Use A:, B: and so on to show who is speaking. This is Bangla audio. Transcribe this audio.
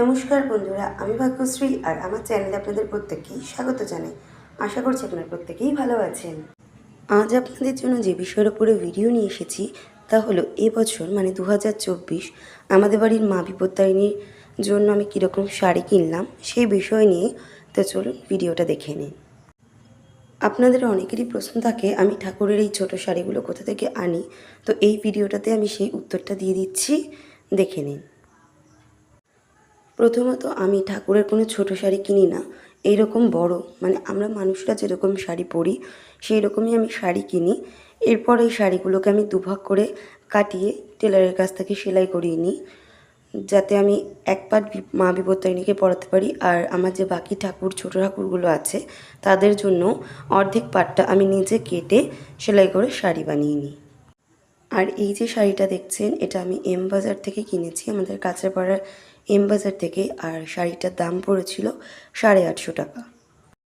A: নমস্কার বন্ধুরা, আমি ভাগ্যশ্রী আর আমার চ্যানেলে আপনাদের প্রত্যেককেই স্বাগত জানাই। আশা করছি আপনারা প্রত্যেকেই ভালো আছেন। আজ আপনাদের জন্য যে বিষয়ের উপরে ভিডিও নিয়ে এসেছি, তা হলো এবছর মানে দু হাজার চব্বিশ, আমাদের বাড়ির মা বিপত্তারিণীর জন্য আমি কীরকম শাড়ি কিনলাম, সেই বিষয় নিয়ে তো চলুন ভিডিওটা দেখে নিন আপনাদের অনেকেরই প্রশ্ন থাকে, আমি ঠাকুরের এই ছোট শাড়িগুলো কোথা থেকে আনি? তো এই ভিডিওটাতে আমি সেই উত্তরটা দিয়ে দিচ্ছি, দেখে নিন। প্রথমত আমি ঠাকুরের কোনো ছোট শাড়ি কিনি না। এইরকম বড়। মানে আমরা মানুষরা যেরকম শাড়ি পরি সেই রকমই আমি শাড়ি কিনি। এরপর এই শাড়িগুলোকে আমি দুভাগ করে কাটিয়ে টেলারের কাছ থেকে সেলাই করিয়ে নিই। যাতে আমি এক পাট মা বিপত্তারিণীকে পরাতে পারি আর আমার যে বাকি ঠাকুর, ছোটো ঠাকুরগুলো আছে, তাদের জন্য অর্ধেক পাটটা আমি নিজে কেটে সেলাই করে শাড়ি বানিয়ে নিই। আর এই যে শাড়িটা দেখছেন, এটা আমি এম বাজার থেকে কিনেছি, আমাদের কাঁচরাপাড়ার এম বাজার থেকে। আর শাড়িটার দাম পড়েছিল সাড়ে আটশো টাকা।